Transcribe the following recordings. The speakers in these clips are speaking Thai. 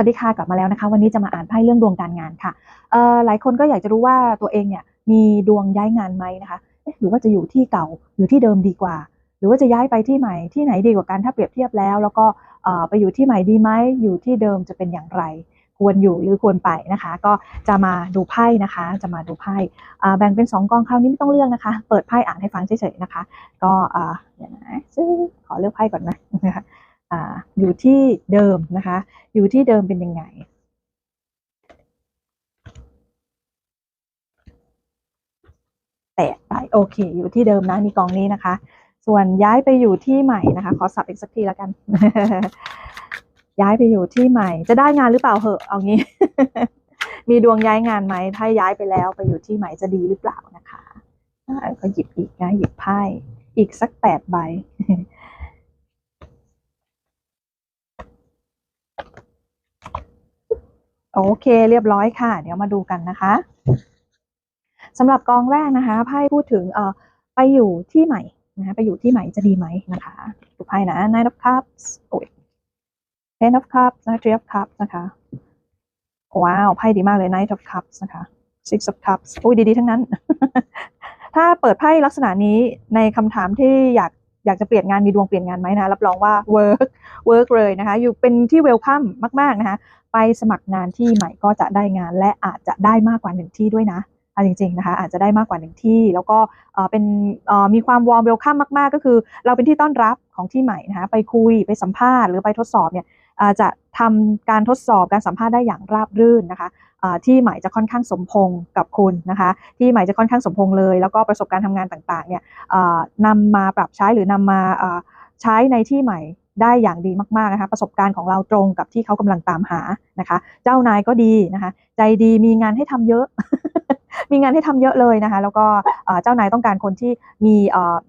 วัสดีค่ะกลับมาแล้วนะคะ วันนี้จะมาอ่านไพ่เรื่องดวงการงานค่ะเอ่อหลายคนก็อยากจะรู้ว่าตัวเองเนี่ยมีดวงย้ายงานไหมนะคะหรือว่าจะอยู่ที่เก่าอยู่ที่เดิมดีกว่า หรือว่าจะย้ายไปที่ใหม่ที่ไหนดีกว่ากันถ้าเปรียบเทียบแล้ว แล้วก็เอ่อไปอยู่ที่ใหม่ดีไหมอยู่ที่เดิมจะเป็นอย่างไร ควรอยู่หรือควรไปนะคะ ก็จะมาดูไพ่นะคะ จะมาดูไพ่แบ่งเป็นสองกองคราวนี้ไม่ต้องเลือกนะคะ เปิดไพ่อ่านให้ฟังเฉยๆนะคะ ก็อ่าเดี๋ยวนะซึ่งขอเลือกไพ่ก่อนนะ ออยู่ที่เดิมนะคะ อยู่ที่เดิมเป็นยังไง แตะไปโอเค อยู่ที่เดิมนะ มีกองนี้นะคะ ส่วนย้ายไปอยู่ที่ใหม่นะคะ ขอสับอีกสักทีแล้วกัน ย้ายไปอยู่ที่ใหม่ จะได้งานหรือเปล่าเหอะ เอางี้ มีดวงย้ายงานไหม ถ้าย้ายไปแล้วไปอยู่ที่ใหม่จะดีหรือเปล่านะคะก็หยิบอีกนะหยิบไพ่อีกสักแปดใบ โอเคเรียบร้อยค่ะ เดี๋ยวมาดูกันนะคะสำหรับกองแรกนะคะไพ่พูดถึงเอ่อไปอยู่ที่ใหม่นะคะไปอยู่ที่ใหม่จะดีไหมนะคะดูไพ่นะ Nine of Cups โอ้ย Ten of Cups นะ Three of Cups นะคะว้าวไพ่ดีมากเลย Knight of Cups นะคะ Six of Cups อุ้ยดีๆ ทั้งนั้น ถ้าเปิดไพ่ลักษณะนี้ในคำถามที่อยาก อยากจะเปลี่ยนงานมีดวงเปลี่ยนงานไหมนะรับรองว่า work work เลยนะคะ อยู่เป็นที่ welcome มาก ๆนะคะ ไปสมัครงานที่ใหม่ก็จะได้งานและอาจจะได้มากกว่าหนึ่งที่ด้วยนะอาจริงๆนะคะอาจจะได้มากกว่าหนึ่งที่ แล้วก็เป็นมีความวอร์มเวลคัมมากๆ ก็คือ เราเป็นที่ต้อนรับของที่ใหม่นะคะไปคุยไปสัมภาษณ์หรือไปทดสอบเนี่ยจะทำการทดสอบการสัมภาษณ์ได้อย่างราบรื่นนะคะ ที่ใหม่จะค่อนข้างสมพงกับคุณนะคะ ที่ใหม่จะค่อนข้างสมพงเลย แล้วก็ประสบการณ์ทำงานต่างๆเนี่ยนำมาปรับใช้หรือนำมาใช้ในที่ใหม่ได้อย่างดีมากๆนะคะ ประสบการณ์ของเราตรงกับที่เขากำลังตามหานะคะ เจ้านายก็ดีนะคะ ใจดีมีงานให้ทำเยอะ มีงานให้ทำเยอะเลยนะคะ แล้วก็เจ้านายต้องการคนที่มี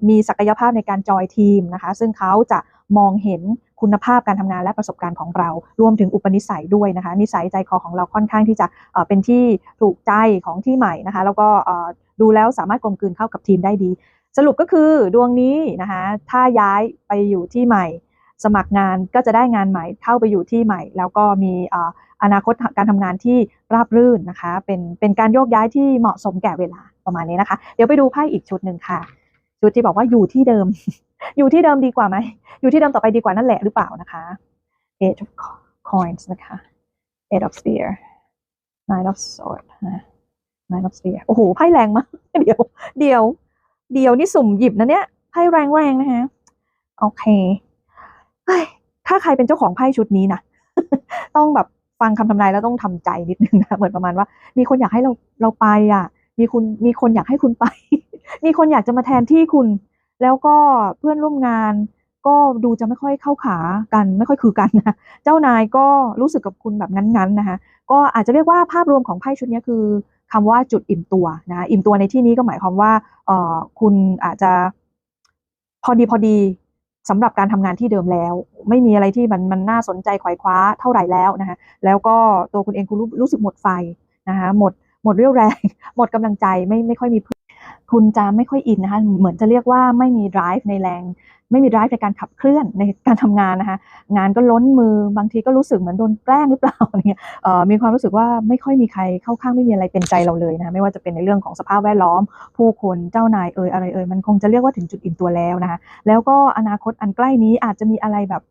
มีศักยภาพในการจอยทีมนะคะ ซึ่งเขาจะ มองเห็นคุณภาพการทำงานและประสบการณ์ของเรา รวมถึงอุปนิสัยด้วยนะคะ นิสัยใจคอของเราค่อนข้างที่จะเป็นที่ถูกใจของที่ใหม่นะคะ แล้วก็ดูแล้วสามารถกลมกลืนเข้ากับทีมได้ดี สรุปก็คือดวงนี้นะคะ ถ้าย้ายไปอยู่ที่ใหม่ สมัครงานก็จะได้งานใหม่เข้าไปอยู่ที่ใหม่ แล้วก็มีอนาคตการทำงานที่ราบรื่นนะคะ เป็นเป็นการโยกย้ายที่เหมาะสมแก่เวลาประมาณนี้นะคะ เดี๋ยวไปดูไพ่อีกชุดหนึ่งค่ะ ชุดที่บอกว่าอยู่ที่เดิม อยู่ที่เดิมดีกว่าไหม อยู่ที่เดิมต่อไปดีกว่านั่นแหละหรือเปล่านะคะ Eight of Coins นะคะ Eight of Spear Nine of Sword นะ Nine of Spear โอ้โห ไพ่แรงมาก เดี๋ยว เดี๋ยว เดี๋ยวนี่สุ่มหยิบนะเนี่ยไพ่แรงแรงๆนะคะโอเคเฮ้ยถ้าใครเป็นเจ้าของไพ่ชุดนี้นะต้องแบบฟังคำทำนายแล้วต้องทำใจนิดนึงนะเหมือนประมาณว่า มีคนอยากให้เราเราไปอะ มีคุณมีคนอยากให้คุณไป มีคนอยากจะมาแทนที่คุณ แล้วก็เพื่อนร่วมงานก็ดูจะไม่ค่อยเข้าขากันไม่ค่อยคือกันนะเจ้านายก็รู้สึกกับคุณแบบงั้นๆนะคะก็อาจจะเรียกว่าภาพรวมของไพ่ชุดนี้คือคำว่าจุดอิ่มตัวนะอิ่มตัวในที่นี้ก็หมายความว่าเออคุณอาจจะพอดีพอดีสำหรับการทำงานที่เดิมแล้ว ไม่มีอะไรที่มันมันน่าสนใจขว่คว้าเท่าไหร่แล้วนะคะแล้วก็ตัวคุณเองคุณรู้รู้สึกหมดไฟนะคะหมดหมดเรี่ยวแรง หมดกำลังใจไม่ไม่ค่อยมีเพื่อน คุณจะไม่ค่อยอินนะคะเหมือนจะเรียกว่าไม่มี drive ในแรง ไม่มี drive ในการขับเคลื่อนในการทำงานนะคะงานก็ล้นมือบางทีก็รู้สึกเหมือนโดนแกล้งหรือเปล่าเงี้ยมีความรู้สึกว่าไม่ค่อยมีใครเข้าข้างไม่มีอะไรเป็นใจเราเลยนะคะไม่ว่าจะเป็นในเรื่องของสภาพแวดล้อม ผู้คนเจ้านายเอ่ยอะไรเอ่ยมันคงจะเรียกว่าถึงจุดอิ่มตัวแล้วนะคะแล้วก็อนาคตอันใกล้นี้อาจจะมีอะไรแบบ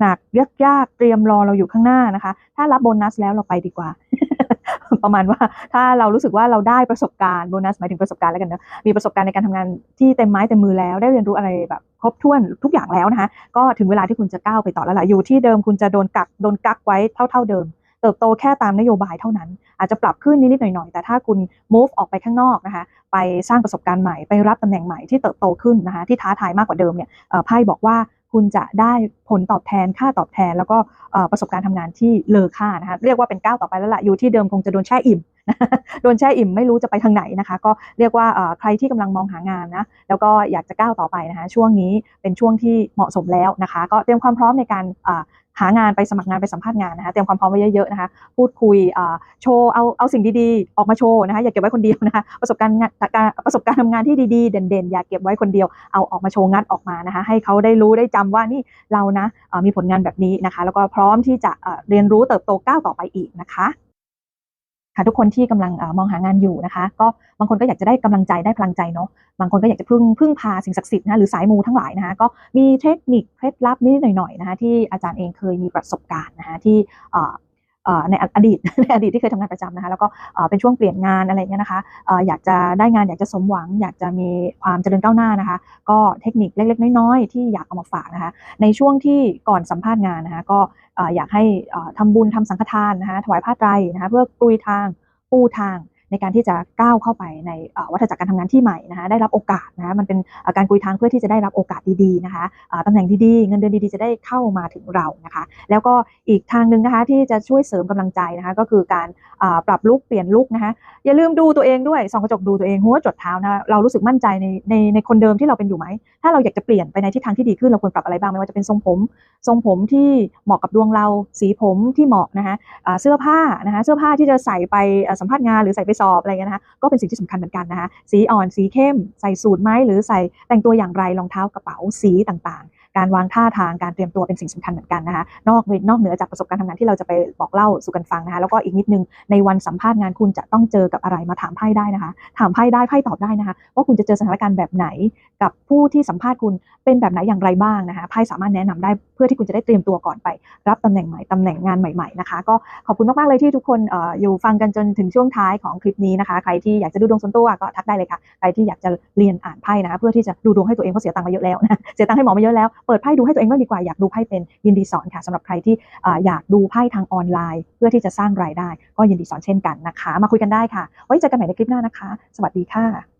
หนักๆยากๆเตรียมรอเราอยู่ข้างหน้านะคะ ถ้ารับโบนัสแล้วเราไปดีกว่า ประมาณว่าถ้าเรารู้สึกว่าเราได้ประสบการณ์โบนัสหมายถึงประสบการณ์แล้วกันนะมีประสบการณ์ในการทำงานที่เต็มไม้เต็มมือแล้วได้เรียนรู้อะไรแบบครบถ้วนทุกอย่างแล้วนะคะ ก็ถึงเวลาที่คุณจะก้าวไปต่อแล้วล่ะอยู่ที่เดิมคุณจะโดนกักโดนกักไว้เท่าเท่าเดิมเติบโตแค่ตามนโยบายเท่านั้น อาจจะปรับขึ้นนิดๆหน่อยๆ แต่ถ้าคุณ move ออกไปข้างนอกนะคะไปสร้างประสบการณ์ใหม่ไปรับตำแหน่งใหม่ที่เติบโตขึ้นนะคะที่ท้าทายมากกว่าเดิมเนี่ยไพ่บอกว่า คุณจะได้ผลตอบแทนค่าตอบแทน แล้วก็ประสบการณ์ทำงานที่เลอค่านะคะเรียกว่าเป็นก้าวต่อไปแล้วล่ะอยู่ที่เดิมคงจะโดนแช่อิ่มโดนแช่อิ่มไม่รู้จะไปทางไหนนะคะ ก็เรียกว่าใครที่กำลังมองหางานนะแล้วก็อยากจะก้าวต่อไปนะคะ ช่วงนี้เป็นช่วงที่เหมาะสมแล้วนะคะ ก็เตรียมความพร้อมในการ หางานไปสมัครงานไปสัมภาษณ์งานนะคะเตรียมความพร้อมไว้เยอะๆนะคะพูดคุยโชว์เอาเอาสิ่งดีๆ ออกมาโชว์นะคะอย่าเก็บไว้คนเดียวนะคะประสบการณ์งานการประสบการณ์ทำงานที่ดีๆ เด่นๆ อย่าเก็บไว้คนเดียวเอาออกมาโชว์งัดออกมานะคะให้เขาได้รู้ได้จำว่านี่เรานะมีผลงานแบบนี้นะคะ แล้วก็พร้อมที่จะเรียนรู้เติบโตก้าวต่อไปอีกนะคะ ค่ะทุกคนที่กำลังอมองหางานอยู่นะคะ ก็บางคนก็อยากจะได้กำลังใจได้พลังใจเนาะบางคนก็อยากจะพึ่งพึ่งพาสิ่งศักดิ์สิทธิ์นะหรือสายมูทั้งหลายนะคะก็มีเทคนิคเคล็ดลับนิดๆหน่อยๆนะคะที่อาจารย์เองเคยมีประสบการณ์นะคะที่ ในอดีตในอดีตที่เคยทำงานประจำนะคะแล้วก็เป็นช่วงเปลี่ยนงานอะไรเงี้ยนะคะอยากจะได้งานอยากจะสมหวัง อยากจะมีความเจริญก้าวหน้านะคะ ก็เทคนิคเล็ก ๆ น้อยๆที่อยากเอามาฝากนะคะในช่วงที่ก่อนสัมภาษณ์งานนะคะก็อยากให้เอ่อทำบุญทำสังฆทานนะคะถวายผ้าไตรนะคะเพื่อกลุยทางปูทาง ในการที่จะก้าวเข้าไปในวัฏจักรการทำงานที่ใหม่นะคะได้รับโอกาสนะคะมันเป็นการกุยทางเพื่อที่จะได้รับโอกาสดีๆนะคะตำแหน่งดีๆ เงินเดือนดีๆ จะได้เข้ามาถึงเรานะคะแล้วก็อีกทางหนึ่งนะคะที่จะช่วยเสริมกำลังใจนะคะก็คือการปรับลุกเปลี่ยนลุกนะคะอย่าลืมดูตัวเองด้วยส่องกระจกดูตัวเองหัวจดเท้านะะเรารู้สึกมั่นใจในในในคนเดิมที่เราเป็นอยู่ไหมถ้าเราอยากจะเปลี่ยนไปในทิศทางที่ดีขึ้นเราควรปรับอะไรบ้างไม่ว่าจะเป็นทรงผม ทรงผมที่เหมาะกับดวงเราสีผมที่เหมาะนะคะเสื้อผ้านะคะเสื้อผ้าที่จะใส่ไปสัมภาษณ์งานหรือใส่ไปสอบอะไรเงี้ยนะคะก็เป็นสิ่งที่สำคัญเหมือนกันนะคะสีอ่อนสีเข้ม ใส่สูทไหมหรือใส่แต่งตัวอย่างไรรองเท้ากระเป๋าสีต่างๆ การวางท่าทางการเตรียมตัวเป็นสิ่งสำคัญเหมือนกันนะคะนอกนอกเหนือจากประสบการณ์ทำงานที่เราจะไปบอกเล่าสู่กันฟังนะคะแล้วก็อีกนิดนึงในวันสัมภาษณ์งานคุณจะต้องเจอกับอะไรมาถามไพ่ได้นะคะ ถามไพ่ได้ไพ่ตอบได้นะคะว่าคุณจะเจอสถานการณ์แบบไหน กับผู้ที่สัมภาษณ์คุณเป็นแบบไหนอย่างไรบ้างนะคะไพ่สามารถแนะนำได้เพื่อที่คุณจะได้เตรียมตัวก่อนไป รับตำแหน่งใหม่ตำแหน่งงานใหม่ๆนะคะก็ขอบคุณมากๆเลยที่ทุกคนออยู่ฟังกันจนถึงช่วงท้ายของคลิปนี้นะคะ ใครที่อยากจะดูดวงส่วนตัวก็ทักได้เลยค่ะใครที่อยากจะเรียนอ่านไพ่นะคะเพื่อที่จะดูดวงให้ตัวเองเพราะเสียตังค์มาเยอะแล้วนะเสียตังค์ให้หมอมาเยอะแล้วเปิดไพ่ดูให้ตัวเองบ้างดีกว่าอยากดูไพ่เป็นยินดีสอนค่ะสำหรับใครที่อยากดูไพ่ทางออนไลน์ เพื่อที่จะสร้างรายได้ ก็ยินดีสอนเช่นกันนะคะ มาคุยกันได้ค่ะไว้เจอกันใหม่ในคลิปหน้านะคะ สวัสดีค่ะ